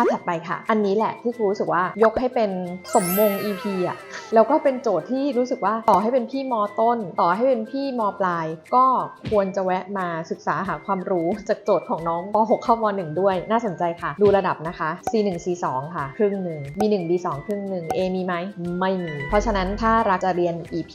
าถัดไปค่ะ อันนี้แหละที่ครูรู้สึกว่ายกให้เป็นสมมง EP อะแล้วก็เป็นโจทย์ที่รู้สึกว่าต่อให้เป็นพี่มต้น ต่อให้เป็นพี่มปลาย ก็ควรจะแวะมาศึกษาหาความรู้จากโจทย์ของน้องป .6 เข้าม .1 ด้วย น่าสนใจค่ะ ดูระดับนะคะ C1 C2 ค่ะ ครึ่งหนึ่ง B1 B2 ครึ่งหนึ่ง A มีไหมไม่มี เพราะฉะนั้นถ้ารักจะเรียน EP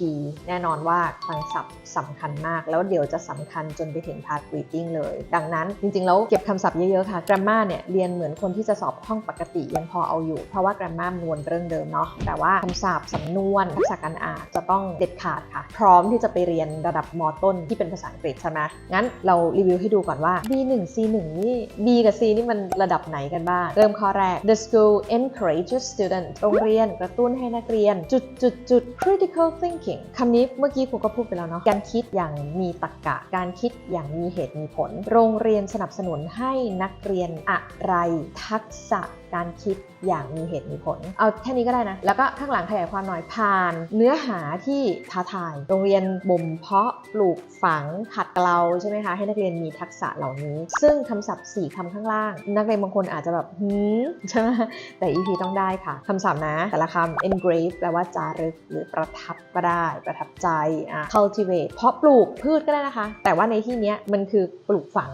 แน่นอนว่าคลังศัพท์สำคัญมาก แล้วเดี๋ยวจะสำคัญจนไปถึง part reading เลย ดังนั้นจริงๆแล้วเก็บคำศัพท์เยอะๆค่ะ grammar เนี่ยเรียนเหมือนคนที่จะสอบห้องปกติยังพอเอาอยู่ เพราะว่า grammar มันวนเรื่องเดิมเนาะแต่ว่าคำศัพท์สำนวนทักษะการอ่านจะต้องเด็ดขาดค่ะ พร้อมที่จะไปเรียนระดับมต้นที่เป็นภาษาอังกฤษใช่ไหมงั้นเรารีวิวให้ดูก่อนว่า B1 C1 นี่ B กับ C นี่มันระดับไหนกันบ้าง เริ่มข้อแรก The school encourages students โรงเรียนกระตุ้นให้นักเรียน จุดจุดจุด critical thinking คำนี้เมื่อกี้ครูก็พูดไปแล้วเนาะการคิดอย่างมีตรรกะการคิดอย่างมีเหตุมีผล โรงเรียนสนับสนุนให้นักเรียนอะไรทักษะการคิดอย่างมีเหตุมีผล เอาแค่นี้ก็ได้นะ แล้วก็ข้างหลังขยายความหน่อยผ่าน เนื้อหาที่ท้าทาย โรงเรียนบ่มเพาะปลูกฝังขัดเกลาใช่ไหมคะ ให้นักเรียนมีทักษะเหล่านี้ ซึ่งคำศัพท์ 4คำข้างล่าง นักเรียนบางคนอาจจะแบบหืมใช่ไหมแต่ EP ต้องได้ค่ะคำศัพท์นะ แต่ละคำ engrave แปลว่าจารึกหรือประทับก็ได้ ประทับใจ cultivate เพาะปลูกพืชก็ได้นะคะ แต่ว่าในที่นี้มันคือปลูกฝัง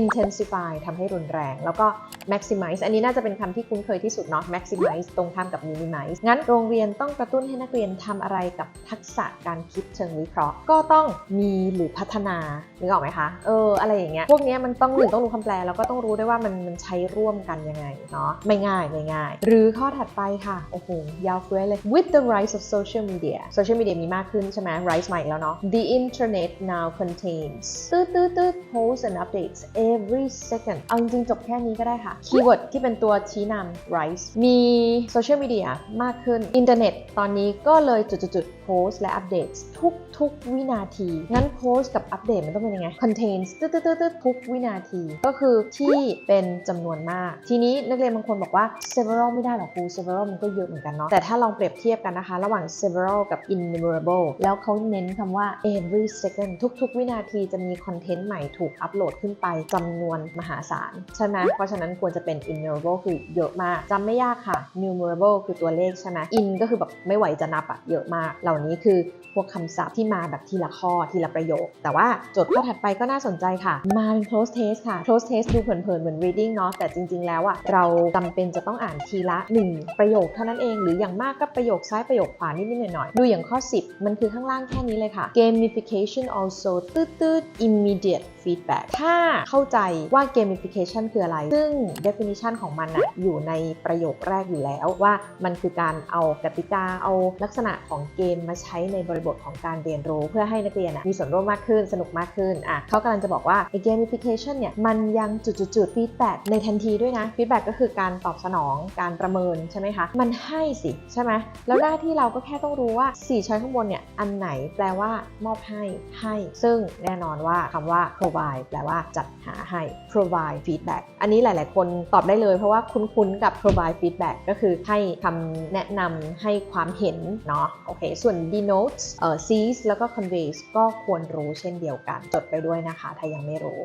intensify ทำให้รุนแรง แล้วก็ maximize อันนี้น่าจะเป็นคำที่คุ้นเคยที่สุดเนาะ maximize ตรงข้ามกับ minimize งั้นโรงเรียนต้องกระตุ้นให้นักเรียนทำอะไรกับทักษะการคิดเชิงวิเคราะห์ ก็ต้องมีหรือพัฒนานึกออกไหมคะ เออ อะไรอย่างเงี้ย พวกเนี้ยมันต้องหนึ่งต้องรู้คำแปล แล้วก็ต้องรู้ได้ว่ามันมันใช้ร่วมกันยังไงเนาะ ไม่ง่ายไม่ง่าย หรือข้อถัดไปค่ะ โอ้โห ยาวเฟ้ยเลย with the rise of social media social media มีมากขึ้นใช่ไหม rise ใหม่แล้วเนาะ the internet now contains ตืดตืดตืด posts and updates every second เอาจริงๆจบแค่นี้ก็ได้ค่ะคีย์เวิร์ดที่เป็นตัวชี้นำ rise มีโซเชียลมีเดียมากขึ้น อินเทอร์เน็ตตอนนี้ก็เลยจุดๆๆ post และอัปเดตทุกๆวินาที งั้น post กับอัปเดตมันต้องเป็นยังไง contains ตืดตืดตืดทุกวินาที ก็คือที่เป็นจำนวนมาก ทีนี้นักเรียนบางคนบอกว่า several ไม่ได้หรอกครู several มันก็เยอะเหมือนกันเนาะ แต่ถ้าลองเปรียบเทียบกันนะคะ ระหว่าง several กับ innumerable แล้วเขาเน้นคำว่า every second ทุก ๆ วินาทีจะมีคอนเทนต์ใหม่ถูกอัปโหลดขึ้นไปจำนวนมหาศาล ใช่ไหมเพราะฉะนั้นควรจะเป็น innumerable คือเยอะมากจำไม่ยากค่ะ numerable คือตัวเลขใช่ไหม in ก็คือแบบไม่ไหวจะนับอะเยอะมาก เหล่านี้คือพวกคำศัพท์ที่มาแบบทีละข้อทีละประโยค แต่ว่าโจทย์ข้อถัดไปก็น่าสนใจค่ะ มาเป็น close test ค่ะ close test ดูเผินๆ เหมือน reading เนาะแต่จริง ๆ แล้วอะเราจำเป็นจะต้องอ่านทีละ 1 ประโยคเท่านั้นเอง หรืออย่างมากก็ประโยคซ้ายประโยคขวานิดๆหน่อยๆดูอย่างข้อ 10 มันคือข้างล่างแค่นี้เลยค่ะ gamification also ตืดๆ immediate feedback ถ้าเข้าใจว่า gamification คืออะไร ซึ่ง definition ของมันอะอยู่ในประโยคแรกอยู่แล้วว่ามันคือการเอากติกาเอาลักษณะของเกมมาใช้ในบริบทของการเรียนรู้ เพื่อให้นักเรียนอะมีส่วนร่วมมากขึ้นสนุกมากขึ้นอะเขากำลังจะบอกว่าไอ้ gamification เนี่ยมันยังจุดๆๆ feedback ในทันทีด้วยนะ feedback ก็คือการตอบสนองการประเมินใช่ไหมคะมันให้สิใช่ไหมแล้วหน้าที่เราก็แค่ต้องรู้ว่า 4 ช้อยข้างบนเนี่ยอันไหนแปลว่ามอบให้ให้ ซึ่งแน่นอนว่าคำว่า provide แปลว่าจัดหาให้ provide feedback อันนี้หลาย ๆ คนตอบได้เลย เพราะว่าคุ้นๆกับ provide feedback ก็คือให้คำแนะนำให้ความเห็นเนาะโอเค ส่วน denotes เอ่อ sees แล้วก็ conveys ก็ควรรู้เช่นเดียวกัน จดไปด้วยนะคะ ถ้ายังไม่รู้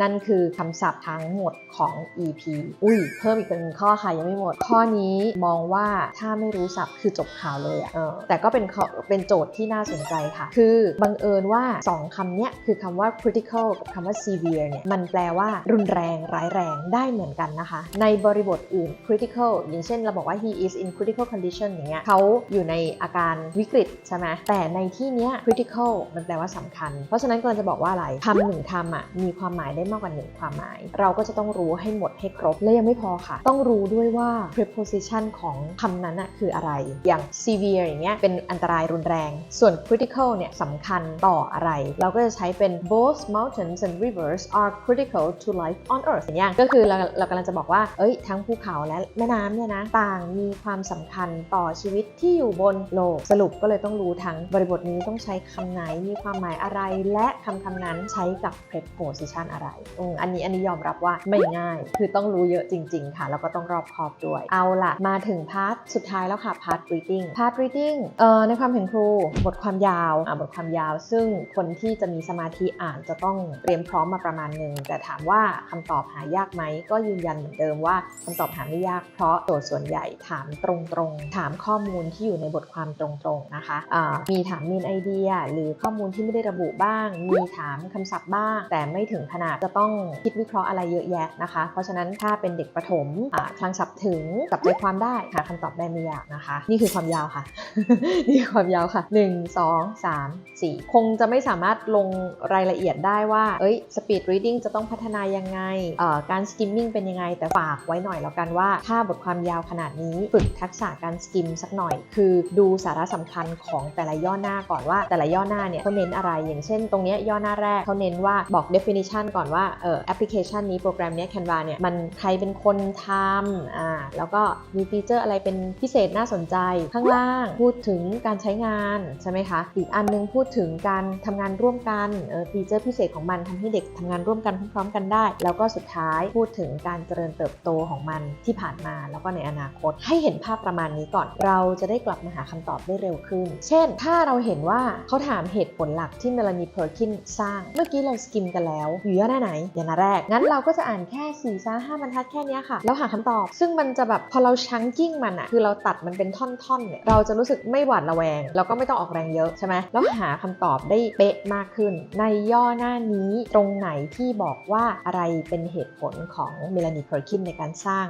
นั่นคือคำศัพท์ทั้งหมดของ EP อุ้ย เพิ่มอีกเป็นงข้อค่ะยังไม่หมด ข้อนี้มองว่าถ้าไม่รู้ศัพท์คือจบข่าวเลยอะเออแต่ก็เป็นเป็นโจทย์ที่น่าสนใจค่ะ คือบังเอิญว่า 2คำเนี้ยคือคำว่า critical กับคำว่า severe เนี่ยมันแปลว่ารุนแรงร้ายแรงได้เหมือนกันนะคะในบริบทอื่น critical อย่างเช่นเราบอกว่า he is in critical condition อย่างเงี้ยเขาอยู่ในอาการวิกฤตใช่ไหมแต่ในที่เนี้ย critical มันแปลว่าสำคัญ เพราะฉะนั้นกำลังจะบอกว่าอะไรคำหนึ่งคำอะมีความหมายได้มากกว่าหนึ่งความหมาย เราก็จะต้องรู้ให้หมดให้ครบ และยังไม่พอค่ะ ต้องรู้ด้วยว่า preposition ของคำนั้นอะคืออะไร อย่าง severe อย่างเงี้ยเป็นอันตรายรุนแรง ส่วน critical เนี่ยสำคัญต่ออะไร เราก็จะใช้เป็น both mountains and rivers are critical to life on earth อย่างเงี้ยก็คือเราเรากำลังจะบอกว่าเอ้ย ทั้งภูเขาและแม่น้ำเนี่ยนะ ต่างมีความสำคัญต่อชีวิตที่อยู่บนโลก สรุปก็เลยต้องรู้ทั้งบริบทนี้ต้องใช้คำไหน มีความหมายอะไร และคำคำนั้นใช้กับ preposition อะไรอืมอันนี้อันนี้ยอมรับว่าไม่ง่าย คือต้องรู้เยอะจริง ๆ ค่ะ แล้วก็ต้องรอบคอบด้วย เอาล่ะมาถึงพาร์ทสุดท้ายแล้วค่ะ พาร์ท reading พาร์ท reading เอ่อ ในความเห็นครู บทความยาวอะบทความยาว ซึ่งคนที่จะมีสมาธิอ่านจะต้องเตรียมพร้อมมาประมาณหนึ่ง แต่ถามว่าคำตอบหายากไหม ก็ยืนยันเหมือนเดิมว่าคำตอบหาไม่ยากเพราะโจทย์ส่วนใหญ่ถามตรงๆ ถามข้อมูลที่อยู่ในบทความตรงๆนะคะอ่ามีถามมีนไอเดีย หรือข้อมูลที่ไม่ได้ระบุบ้าง มีถามคำศัพท์บ้าง แต่ไม่ถึงขนาดจะต้องคิดวิเคราะห์อะไรเยอะแยะนะคะ เพราะฉะนั้นถ้าเป็นเด็กประถมอ่าคลังศัพท์ถึงจับใจความได้หาคำตอบได้ไม่ยากนะคะ นี่คือความยาวค่ะ นี่คือความยาวค่ะ 1 2 3 4 คงจะไม่สามารถลงรายละเอียดได้ว่าเอ้ย speed reading จะต้องพัฒนายังไงการ skimming เป็นยังไงแต่ฝากไว้หน่อยแล้วกันว่า ถ้าบทความยาวขนาดนี้ฝึกทักษะการ skim สักหน่อย คือดูสาระสำคัญของแต่ละย่อหน้าก่อนว่าแต่ละย่อหน้าเนี่ยเขาเน้นอะไร อย่างเช่น ตรงนี้ย่อหน้าแรกเขาเน้นว่าบอก definition ก่อนว่าเออแอปพลิเคชันนี้โปรแกรมนี้ Canva เนี่ยมันใครเป็นคนทำอ่าแล้วก็มีฟีเจอร์อะไรเป็นพิเศษน่าสนใจข้างล่างพูดถึงการใช้งานใช่ไหมคะอีกอันนึงพูดถึงการทำงานร่วมกันเออฟีเจอร์พิเศษของมันทำให้เด็กทำงานร่วมกันพร้อมๆกันได้ แล้วก็สุดท้ายพูดถึงการเจริญเติบโตของมันที่ผ่านมาแล้วก็ในอนาคต ให้เห็นภาพประมาณนี้ก่อน เราจะได้กลับมาหาคำตอบได้เร็วขึ้น เช่น ถ้าเราเห็นว่าเขาถามเหตุผลหลักที่เมลานีเพอร์คินสร้าง เมื่อกี้เราสกิมกันแล้วอยู่ย่อหน้าไหนอย่างหน้าแรก งั้นเราก็จะอ่านแค่4ี่ซ่าห้าบรรทัดแค่นี้ค่ะ แล้วหาคำตอบ ซึ่งมันจะแบบพอเราชังกิ้งมันอะคือเราตัดมันเป็นท่อนๆเนี่ยเราจะรู้สึกไม่หวาดระแวง แล้วก็ไม่ต้องออกแรงเยอะใช่ไหมแล้วหาคำตอบได้เป๊ะมากขึ้น ในย่อหน้านี้ตรงไหนที่บอกว่าอะไรเป็นเหตุผลของเมลานีเพอร์คินในการสร้าง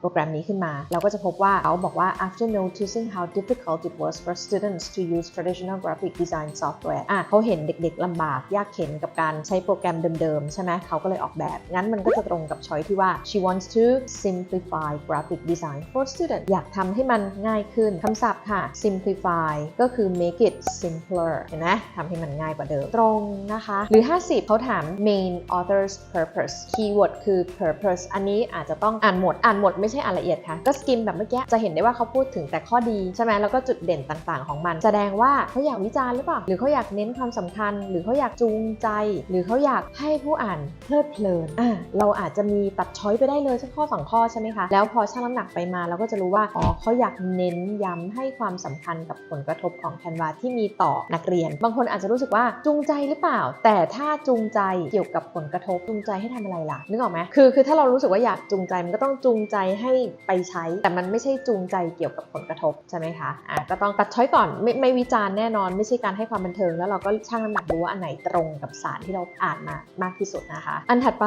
โปรแกรมนี้ขึ้นมา เราก็จะพบว่าเขาบอกว่า after noticing how difficult it was for students to use traditional graphic design software อะเขาเห็นเด็กๆลำบากยากเข็นกับการใช้โปรแกรมเดิมๆ ใช่ไหมเขาก็เลยออกแบบ งั้นมันก็จะตรงกับช้อยที่ว่า she wants to simplify graphic design for students อยากทำให้มันง่ายขึ้นคำศัพท์ค่ะ simplify ก็คือ make it simpler เห็นไหมทำให้มันง่ายกว่าเดิม ตรงนะคะ หรือ 50 เขาถาม main author's purpose keyword คือ purpose อันนี้อาจจะต้องอ่านหมดอ่านหมดไม่ใช่อ่านละเอียดค่ะ ก็สกิมแบบเมื่อกี้จะเห็นได้ว่าเขาพูดถึงแต่ข้อดีใช่ไหมแล้วก็จุดเด่นต่างๆ ของมัน แสดงว่าเขาอยากวิจารณ์หรือเปล่า หรือเขาอยากเน้นความสำคัญ หรือเขาอยากจูงใจ หรือเขาอยากให้ผู้อ่านเพลิดเพลินอะเราอาจจะมีตัดช้อยไปได้เลยสักข้อสองข้อใช่ไหมคะ แล้วพอชั่งน้ำหนักไปมาเราก็จะรู้ว่าอ๋อเขาอยากเน้นย้ำให้ความสำคัญกับผลกระทบของแคนวาที่มีต่อนักเรียน บางคนอาจจะรู้สึกว่าจูงใจหรือเปล่า แต่ถ้าจูงใจเกี่ยวกับผลกระทบจูงใจให้ทำอะไรล่ะนึกออกไหมคือคือถ้าเรารู้สึกว่าอยากจูงใจมันก็ต้องจูงใจให้ไปใช้ แต่มันไม่ใช่จูงใจเกี่ยวกับผลกระทบใช่ไหมคะอะก็ต้องตัดช้อยก่อนไม่ไม่วิจารณ์แน่นอน ไม่ใช่การให้ความบันเทิง แล้วเราก็ชั่งน้ำหนักดูว่าอันไหนตรงกับสารที่เราอ่านมามากที่สุดนะคะ อันถัดไป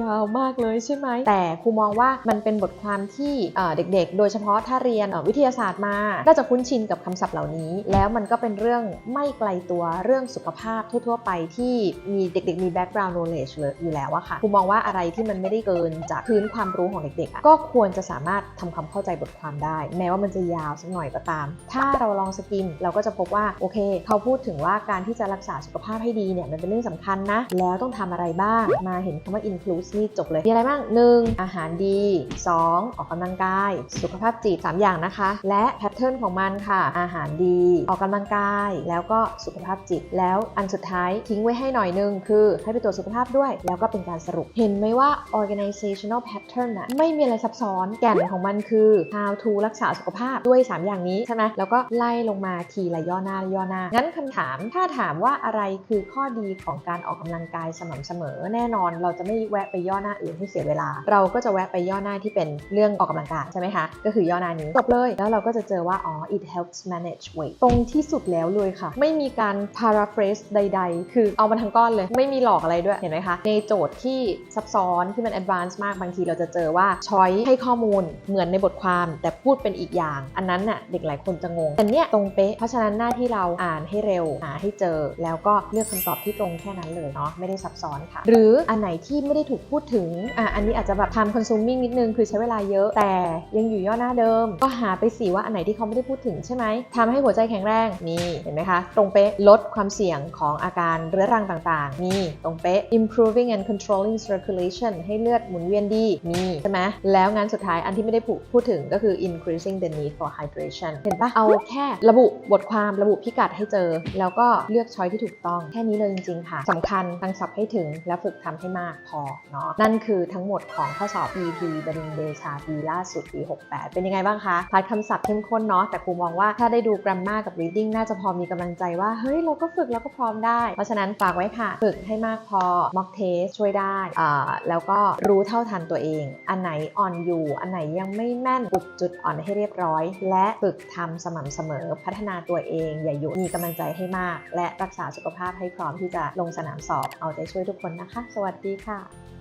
ยาวมากเลยใช่ไหมแต่ครูมองว่ามันเป็นบทความที่เด็กๆ โดยเฉพาะถ้าเรียนวิทยาศาสตร์มาน่าจะคุ้นชินกับคำศัพท์เหล่านี้ แล้วมันก็เป็นเรื่องไม่ไกลตัวเรื่องสุขภาพทั่วๆ ไปที่มีเด็กๆ มี background knowledge อยู่แล้วอะค่ะครูมองว่าอะไรที่มันไม่ได้เกินจากพื้นความรู้ของเด็กๆ ก็ควรจะสามารถทำความเข้าใจบทความได้ แม้ว่ามันจะยาวสักหน่อยก็ตาม ถ้าเราลองสกิมเราก็จะพบว่าโอเค เขาพูดถึงว่าการที่จะรักษาสุขภาพให้ดีเนี่ยมันเป็นเรื่องสำคัญนะ แล้วต้องทำอะไรบ้าง มาเห็นคำว่า include นี่จบเลยมีอะไรบ้าง 1. อาหารดี 2. ออกกำลังกาย สุขภาพจิต 3 อย่างนะคะ และแพทเทิร์นของมันค่ะ อาหารดี ออกกำลังกาย แล้วก็สุขภาพจิต แล้วอันสุดท้ายทิ้งไว้ให้หน่อยนึง คือให้ไปตรวจสุขภาพด้วย แล้วก็เป็นการสรุป เห็นไหมว่า organizational pattern น่ะไม่มีอะไรซับซ้อนแก่นของมันคือ how to รักษาสุขภาพด้วย 3 อย่างนี้ใช่ไหมแล้วก็ไล่ลงมาทีละย่อหน้าย่อหน้า งั้นคำถามถ้าถามว่าอะไรคือข้อดีของการออกกำลังกายสม่ำเสมอ แน่นอนเราจะไม่แวะไปย่อหน้าอื่นให้เสียเวลา เราก็จะแวะไปย่อหน้าที่เป็นเรื่องออกกำลังกายใช่ไหมคะก็คือย่อหน้านี้จบเลยแล้วเราก็จะเจอว่าอ๋อ it helps manage weight ตรงที่สุดแล้วเลยค่ะ ไม่มีการ paraphrase ใด ๆ คือเอามันทั้งก้อนเลย ไม่มีหลอกอะไรด้วยเห็นไหมคะในโจทย์ที่ซับซ้อนที่มัน advanced มากบางทีเราจะเจอว่า choice ให้ข้อมูลเหมือนในบทความแต่พูดเป็นอีกอย่าง อันนั้นน่ะเด็กหลายคนจะงงแต่เนี้ยตรงเป๊ะเพราะฉะนั้นหน้าที่เราอ่านให้เร็วหาให้เจอ แล้วก็เลือกคำตอบที่ตรงแค่นั้นเลยเนาะไม่ได้ซับซ้อนค่ะ หรืออันไหนที่ไม่ได้ถูกพูดถึงอะอันนี้อาจจะแบบ time consuming นิดนึงคือใช้เวลาเยอะแต่ยังอยู่ย่อหน้าเดิม ก็หาไปสิว่าอันไหนที่เขาไม่ได้พูดถึงใช่ไหมทำให้หัวใจแข็งแรงมีเห็นไหมคะตรงเป๊ะลดความเสี่ยงของอาการเรื้อรังต่างๆมีตรงเป๊ะ improving and controlling circulation ให้เลือดหมุนเวียนดีมีใช่ไหมแล้วงานสุดท้ายอันที่ไม่ได้พูดถึงก็คือ increasing the need for hydration เห็นปะเอาแค่ระบุบทความระบุพิกัดให้เจอ แล้วก็เลือกช้อยที่ถูกต้อง แค่นี้เลยจริง ๆ ค่ะสำคัญตั้งศัพท์ให้ถึงและฝึกทำให้มากพอเนาะนั่นคือทั้งหมดของข้อสอบ EP บดินเดชาปีล่าสุดปี 68 เป็นยังไงบ้างคะพาร์ทคำศัพท์เข้มข้นเนาะแต่ครูมองว่าถ้าได้ดู grammar กับ reading น่าจะพอมีกำลังใจว่า เฮ้ย เราก็ฝึกเราก็พร้อมได้ เพราะฉะนั้นฝากไว้ค่ะ ฝึกให้มากพอ mock test ช่วยได้อ่าแล้วก็รู้เท่าทันตัวเองอันไหนอ่อนอยู่ อันไหนยังไม่แม่นปุบจุดอ่อนให้เรียบร้อย และฝึกทำสม่ำเสมอ พัฒนาตัวเอง อย่าหยุด มีกำลังใจให้มาก และรักษาสุขภาพให้พร้อมที่จะลงสนามสอบ เอาใจช่วยทุกคนนะคะ สวัสดีค่ะ